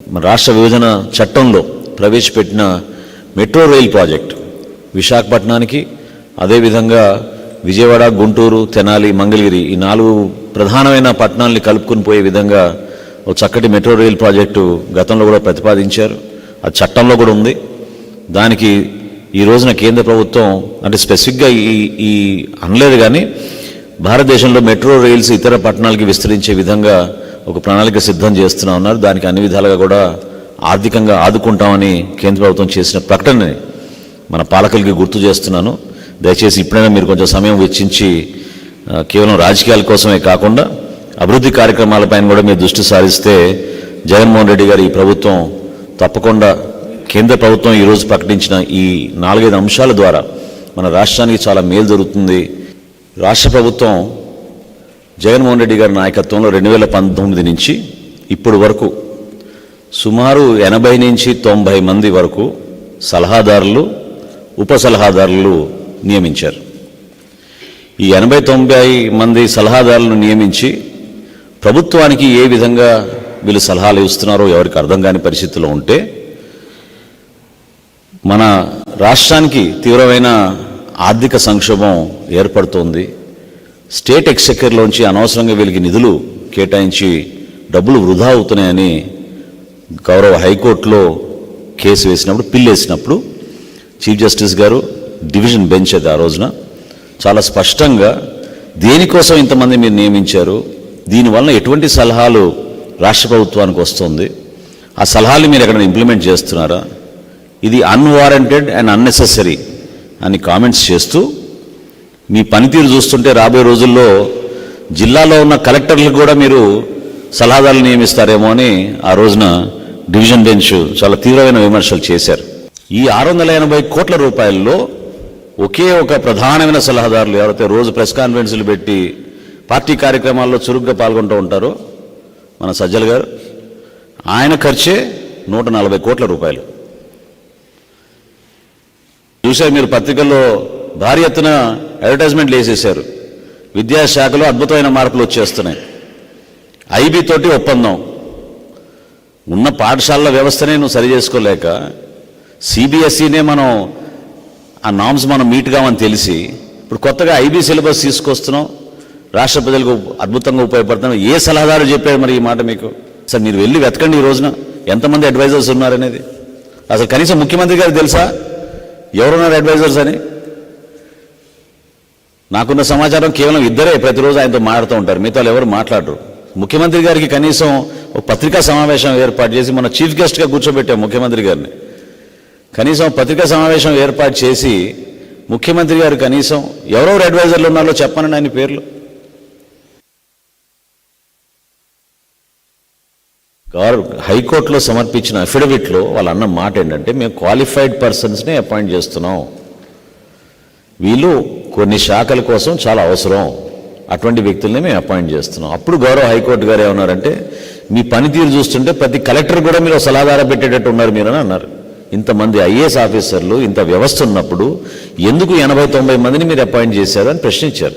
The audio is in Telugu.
మన రాష్ట్ర విభజన చట్టంలో ప్రవేశపెట్టిన మెట్రో రైల్ ప్రాజెక్ట్ విశాఖపట్నానికి అదేవిధంగా విజయవాడ గుంటూరు తెనాలి మంగళగిరి ఈ నాలుగు ప్రధానమైన పట్టణాలని కలుపుకుని పోయే విధంగా ఒక చక్కటి మెట్రో రైల్ ప్రాజెక్టు గతంలో కూడా ప్రతిపాదించారు. అది చట్టంలో కూడా ఉంది. దానికి ఈ రోజున కేంద్ర ప్రభుత్వం అంటే స్పెసిఫిక్గా ఈ ఈ అనలేదు కానీ భారతదేశంలో మెట్రో రైల్స్ ఇతర పట్టణాలకి విస్తరించే విధంగా ఒక ప్రణాళిక సిద్ధం చేస్తున్నా ఉన్నారు. దానికి అన్ని విధాలుగా కూడా ఆర్థికంగా ఆదుకుంటామని కేంద్ర ప్రభుత్వం చేసిన ప్రకటనని మన పాలకులకి గుర్తు చేస్తున్నాను. దయచేసి ఇప్పుడైనా మీరు కొంచెం సమయం వెచ్చించి కేవలం రాజకీయాల కోసమే కాకుండా అభివృద్ధి కార్యక్రమాలపైన కూడా మీరు దృష్టి సారిస్తే జగన్మోహన్ రెడ్డి గారు ఈ ప్రభుత్వం తప్పకుండా కేంద్ర ప్రభుత్వం ఈరోజు ప్రకటించిన ఈ నాలుగైదు అంశాల ద్వారా మన రాష్ట్రానికి చాలా మేలు జరుగుతుంది. రాష్ట్ర ప్రభుత్వం జగన్మోహన్ రెడ్డి గారి నాయకత్వంలో రెండు వేల పంతొమ్మిది నుంచి ఇప్పుడు వరకు సుమారు ఎనభై నుంచి తొంభై మంది వరకు సలహాదారులు ఉప సలహాదారులు నియమించారు. ఈ ఎనభై తొంభై మంది సలహాదారులను నియమించి ప్రభుత్వానికి ఏ విధంగా వీళ్ళు సలహాలు ఇస్తున్నారో ఎవరికి అర్థం కాని పరిస్థితిలో ఉంటే మన రాష్ట్రానికి తీవ్రమైన ఆర్థిక సంక్షోభం ఏర్పడుతోంది. స్టేట్ ఎక్స్చెక్కర్లోంచి అనవసరంగా వీళ్ళకి నిధులు కేటాయించి డబ్బులు వృధా అవుతున్నాయని గౌరవ హైకోర్టులో కేసు వేసినప్పుడు పిల్లేసినప్పుడు చీఫ్ జస్టిస్ గారు డివిజన్ బెంచ్ అది ఆ రోజున చాలా స్పష్టంగా దేనికోసం ఇంతమంది మీరు నియమించారు దీనివల్ల ఎటువంటి సలహాలు రాష్ట్ర ప్రభుత్వానికి వస్తుంది ఆ సలహాలు మీరు ఎక్కడ ఇంప్లిమెంట్ చేస్తున్నారా? ఇది అన్వారంటెడ్ అండ్ అన్నెసెసరీ అని కామెంట్స్ చేస్తూ మీ పనితీరు చూస్తుంటే రాబోయే రోజుల్లో జిల్లాలో ఉన్న కలెక్టర్లకు కూడా మీరు సలహాదారులు నియమిస్తారేమో అని ఆ రోజున డివిజన్ బెంచ్ చాలా తీవ్రమైన విమర్శలు చేశారు. ఈ ఆరు వందల ఎనభై కోట్ల రూపాయల్లో ఒకే ఒక ప్రధానమైన సలహాదారులు ఎవరైతే రోజు ప్రెస్ కాన్ఫరెన్స్లు పెట్టి పార్టీ కార్యక్రమాల్లో చురుగ్గా పాల్గొంటూ ఉంటారో మన సజ్జల్ గారు ఆయన ఖర్చే నూట నలభై కోట్ల రూపాయలు. చూసే మీరు పత్రికల్లో భారీ ఎత్తున అడ్వర్టైజ్మెంట్లు వేసేసారు విద్యాశాఖలో అద్భుతమైన మార్పులు వచ్చేస్తున్నాయి. ఐబీ తోటి ఒప్పందం. ఉన్న పాఠశాలల వ్యవస్థనే నువ్వు సరి చేసుకోలేక సిబిఎస్ఈనే మనం ఆ నామ్స్ మనం మీట్ కావని తెలిసి ఇప్పుడు కొత్తగా ఐబీ సిలబస్ తీసుకొస్తున్నాం రాష్ట్ర ప్రజలకు అద్భుతంగా ఉపయోగపడుతున్నాం ఏ సలహాదారు చెప్పారు మరి ఈ మాట మీకు? సార్ మీరు వెళ్ళి వెతకండి ఈ రోజున. ఎంతమంది అడ్వైజర్స్ ఉన్నారనేది? అసలు కనీసం ముఖ్యమంత్రి గారు తెలుసా? ఎవరున్నారు అడ్వైజర్స్ అని? నాకున్న సమాచారం కేవలం ఇద్దరే ప్రతిరోజు ఆయనతో మాట్లాడుతూ ఉంటారు. మిగతా వాళ్ళు ఎవరు మాట్లాడరు. ముఖ్యమంత్రి గారికి కనీసం ఒక పత్రికా సమావేశం ఏర్పాటు చేసి మన చీఫ్ గెస్ట్గా కూర్చోబెట్టాం ముఖ్యమంత్రి గారిని. కనీసం పత్రికా సమావేశం ఏర్పాటు చేసి ముఖ్యమంత్రి గారు కనీసం ఎవరెవరు అడ్వైజర్లు ఉన్నారో చెప్పనండి ఆయన పేర్లు. హైకోర్టులో సమర్పించిన అఫిడవిట్లో వాళ్ళు అన్న మాట ఏంటంటే మేము క్వాలిఫైడ్ పర్సన్స్నే అపాయింట్ చేస్తున్నాం. వీళ్ళు కొన్ని శాఖల కోసం చాలా అవసరం. అటువంటి వ్యక్తుల్ని మేము అపాయింట్ చేస్తున్నాం. అప్పుడు గౌరవ హైకోర్టు గారు ఏమన్నారంటే మీ పనితీరు చూస్తుంటే ప్రతి కలెక్టర్ కూడా మీరు సలహాదార పెట్టేటట్టు ఉన్నారు మీరని అన్నారు. ఇంతమంది ఐఏఎస్ ఆఫీసర్లు ఇంత వ్యవస్థ ఉన్నప్పుడు ఎందుకు ఎనభై తొంభై మందిని మీరు అపాయింట్ చేశారు అని ప్రశ్నించారు.